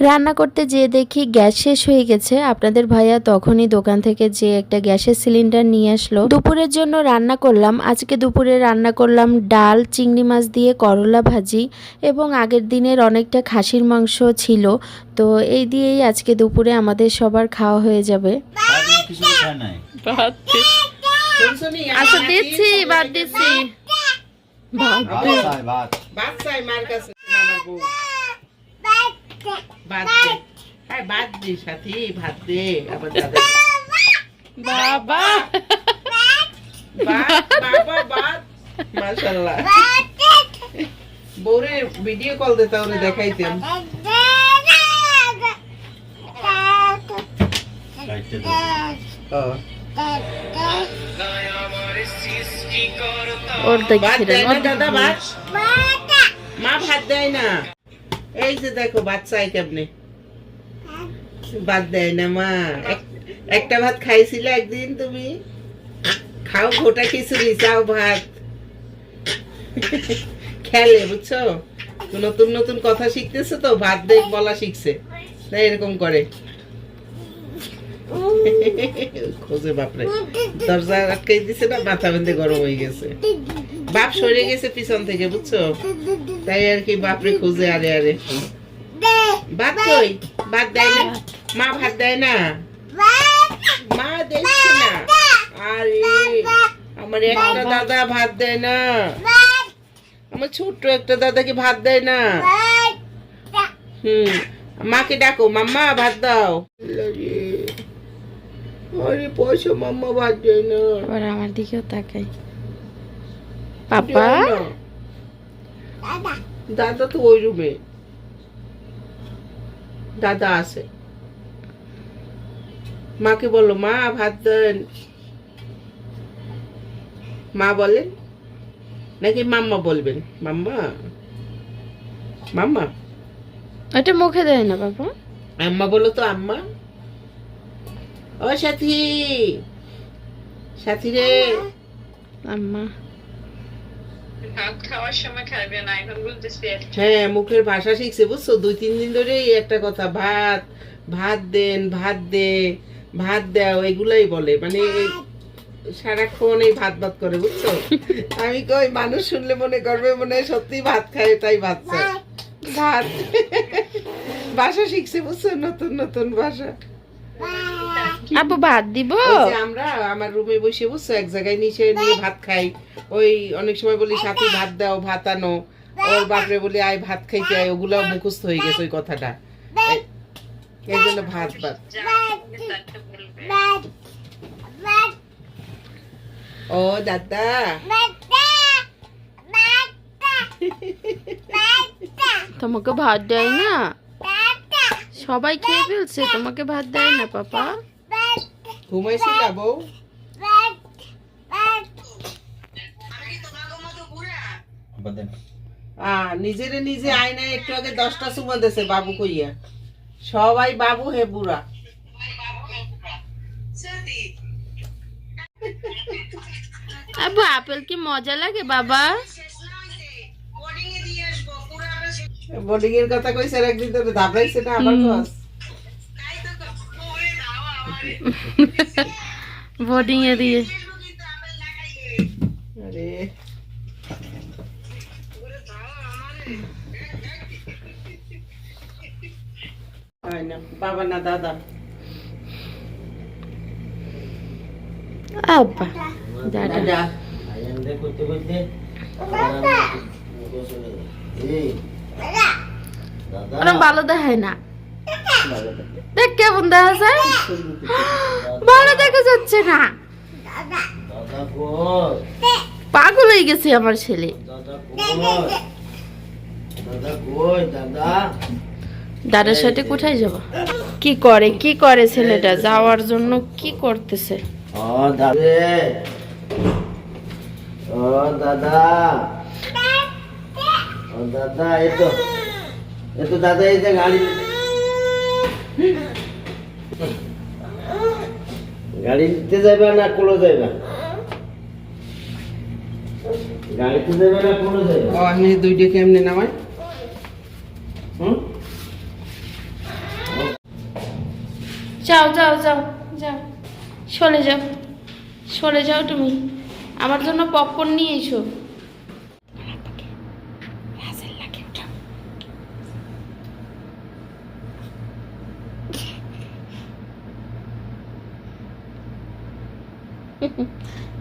রান্না করতে যেয়ে দেখি গ্যাস শেষ হয়ে গেছে। আপনাদের ভাইয়া তখনই দোকান থেকে যে একটা গ্যাসের সিলিন্ডার নিয়ে আসলো। দুপুরের জন্য রান্না করলাম। আজকে দুপুরে রান্না করলাম ডাল চিংড়ি মাছ দিয়ে করলা ভাজি এবং আগের দিনের অনেকটা খাসির মাংস ছিল। তো এই দিয়েই আজকে দুপুরে আমাদের সবার খাওয়া হয়ে যাবে? আচ্ছা দিচ্ছি নাতি দিচ্ছি। ভাত। ভাত দে। খায় ভাত। ভাত চাই মার কাছে। আমার বউ। ভাত দে। হ্যাঁ, ভাত দে সাথী ভাত দে। আবার দাদা বাবা। ভাত বাবা ভাত মাশাআল্লাহ। বউরে ভিডিও কল দে তাহলে দেখাইতাম ওর ভাত দেখছি দেয় না দাদা ভাত মা ভাত দেয় না। এই যে দেখো ভাত চাই কেমনে? ভাত দেয় না, মা। একটা ভাত খাইছিলে একদিন তুমি? খাও গোটা খিচুড়ি চাও ভাত। খেলে, বুঝছ? নতুন নতুন কথা শিখতেছে তো, ভাত দেখ বলা শিখছে। এরকম করে। খোঁজে বাপরে দরজা আটকাই দিছে না, মাথা বেঁধে গরম হয়ে গেছে। বাপ সরে গেছে পিছন থেকে, বুঝছ? তাই আর কি বাপরে খুঁজে, আরে আরে। কই? দেয় না? মা ভাত দেয় না? মা দেখছে না? আরে, আমার একটা দাদা ভাত দেয় না। আমার ছোট্ট একটা দাদাকে ভাত দেয় না। হুম, মাকে ডাকো, মাম্মা, ভাত দাও। আরে, পয়সা মাম্মা ভাত দেয় না। আবার আমার দিকেও তাকাই। পাপা? দাদা। তো ওই রুমে। দাদা আছে। মাকে বলো মা ভাত দেন। মা বলেন নাকি মাম্মা বলবেন? মাম্মা? মাম্মা? এটা মুখে দেয় না বাবা আম্মা বলো তো আম্মা। ও সাথী। সাথী রে। আম্মা। ভাত খাওয়ার সময় খাবে না এখন বলতেছি হ্যাঁ মুখের ভাষা শিখছে বুঝছ? দুই তিন দিন ধরে একটা কথা ভাত ভাত দেন ভাত দে ভাত দাও এগুলাই বলে। মানে সারাক্ষণ এই ভাত ভাত করে বুঝছ? আমি কই মানুষ শুনলে মনে করবে মনে হয় সত্যি ভাত খায় তাই ভাত চায়। ভাত। ভাষা শিখছে বুঝছ? নতুন নতুন ভাষা। আপু ভাত দিব? আমরা আমার রুমে বসে বুঝছ এক জায়গায় নিচে নিয়ে ভাত খাই। ওই অনেক সময় বলি সাথে ভাত দাও ভাত আনো। ওর বাপরে বলি আয় ভাত খাইতে আয়। ওগুলো মুখস্থ হয়ে গেছে ওই কথাটা। এই- এই জন্য ভাত ভাত। ও দাদা। তোমাকে ভাত দেয় না? সবাই খেয়ে ফেলছে তোমাকে ভাত দেয় না পাপা? ঘুমাইছিলা বউ নিজেরে নিজে আয়নায় একটু আগে দশটা সুমা দেছে বাবু কইয়া। সবাই বাবু হে বুড়া। আবু আপেল কি মজা লাগে বাবা? বোর্ডিং এর কথা কইছে আর একদিন তোরে দাবড়াইছে না আবার কস। বোর্ডিং এ দিয়ে। বাবা না দাদা। আব্বা দাদা। দাদা। করতে করতে ওরা ভালো দেখায় না। দেখ কেমন দেখা যায়। ভালো দেখা যাচ্ছে না। পাগল হয়ে গেছে আমার ছেলে। দাদার সাথে কোথায় যাব? কি করে কি করে ছেলেটা? যাওয়ার জন্য কি করতেছে? ও দাদা। ও দাদা এই তো এই তো দাদা এই যে গাড়ি গাড়ি নিতে যাবে না কোলো যাবে গাড়িতে যাবে না কোলো যাবে ও আমি দুইটা কেমনে নামাই হুম? যাও যাও যাও যাও। সরে যাও সরে যাও তুমি। আমার জন্য পপকর্ন নিয়ে এসো।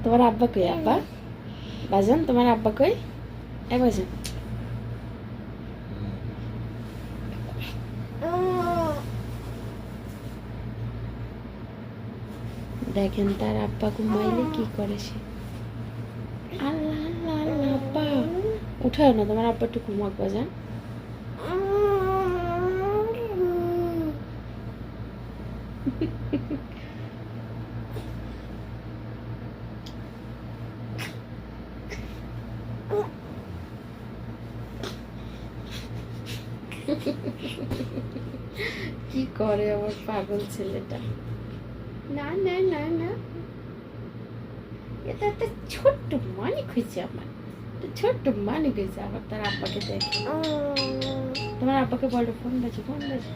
তোমার আব্বা কই, আব্বা? বাজান, তোমার আব্বা কই? এ বাজান। দেখেন, তার আব্বা ঘুমাইলে কি করে সে? আল্লাহ আল্লাহ আল্লাহ, আব্বা। উঠাও না, তোমার আব্বা একটু ঘুমাক, বাজান। কি করে আমার পাগল ছেলেটা? না না না না। এটা একটা ছোট্ট মানিক হয়েছে আমার। ছোট্ট মানিক হয়েছে আবার তার আব্বাকে দেখে। তোমার আব্বাকে বলো ফোন বাজে ফোন বাজে।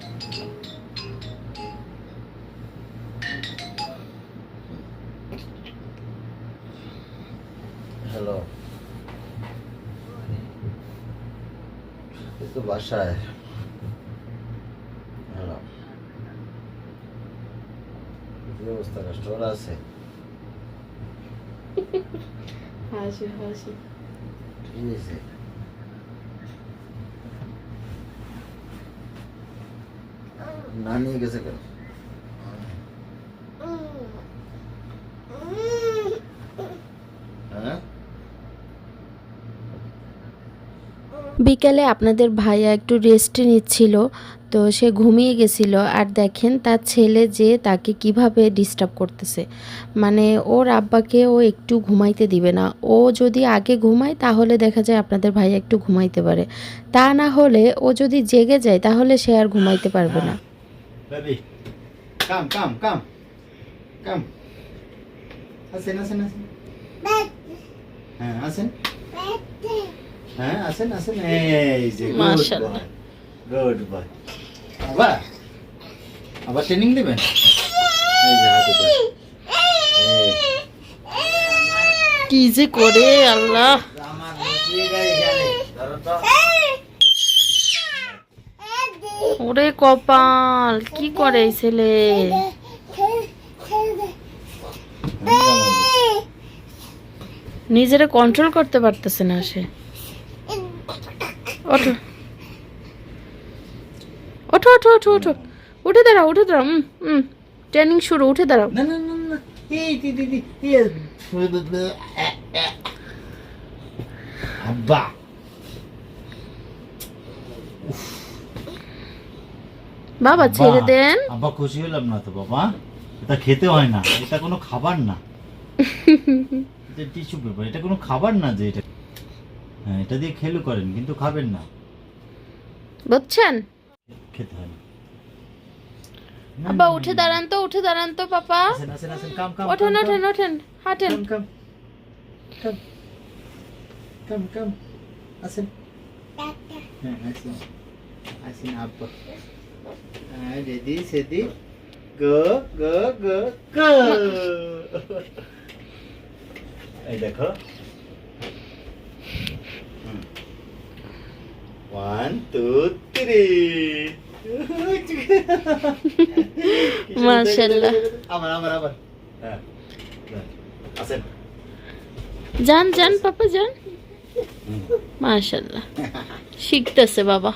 হ্যালো। তো বাসায় হ্যালো কি অবস্থা স্টোর আছে হাসি হাসি ঠিক আছে নানি গেছে কেন হ্যাঁ বিকালে আপনাদের ভাইয়া একটু রেস্ট নিচ্ছিল তো সে ঘুমিয়ে গেছিল। আর দেখেন তার ছেলে যে তাকে কীভাবে ডিস্টার্ব করতেছে। মানে ওর আব্বাকে ও একটু ঘুমাইতে দিবে না। ও যদি আগে ঘুমায় তাহলে দেখা যায় আপনাদের ভাইয়া একটু ঘুমাইতে পারে। তা না হলে ও যদি জেগে যায় তাহলে সে আর ঘুমাইতে পারবে না. আসেন আসেন আসেন। হ্যাঁ আসেন। হ্যাঁ আসেন আসেন। এই যে গুড বয় আবার আবার ট্রেনিং দেবেন এই যে হাতে কি যে করে আল্লাহ। ওরে কপাল কি করে এই ছেলে? নিজেরা কন্ট্রোল করতে পারতেছে না সে। ওঠো। ওঠো ওঠো ওঠো ওঠো। উঠে দাঁড়াও উঠে দাঁড়াও হুম হুম ট্রেনিং শুরু উঠে দাঁড়াও। না না না না। এই দি দি দি আব্বা। বাবা ছেড়ে দেন। আব্বা খুশি হলাম না তো বাবা? এটা খেতে হয় না এটা কোনো খাবার না। এটা টিস্যু পেপার এটা কোনো খাবার না যে এটা হ্যাঁ এটা দিয়ে খেলু করেন কিন্তু খাবেন না। বুঝছেন? খেতে হয় আব্বা উঠে দাঁড়ান তো উঠে দাঁড়ান তো পাপা। ওঠেন ওঠেন ওঠেন হাঁটেন। কাম কাম। আসেন। হ্যাঁ আসেন। আসেন আব্বা। হ্যাঁ রেডি সেদি গো গো গো গো। এই দেখো। ওয়ান টু থ্রি মাশাআল্লাহ। আবার আবার আবার হ্যাঁ আসেন যান যান পাপা যান মাশাল্লাহ শিখতেছে বাবা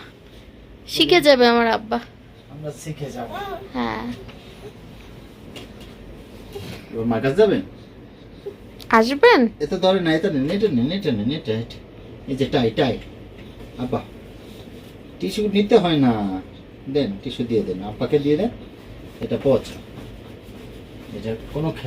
শিখে যাবে আমার আব্বা আমরা শিখে যাব হ্যাঁ ওর মার কাছে যাবেন আসবেন এটা ধরে না এটা নেন এটা নেন এটা নেন এটা। এই যে টাই টাই আপা টিস্যু নিতে হয় না। দেন, টিস্যু দিয়ে দেন। আপাকে দিয়ে দেন। এটা পচ। এটা কোনো খেলা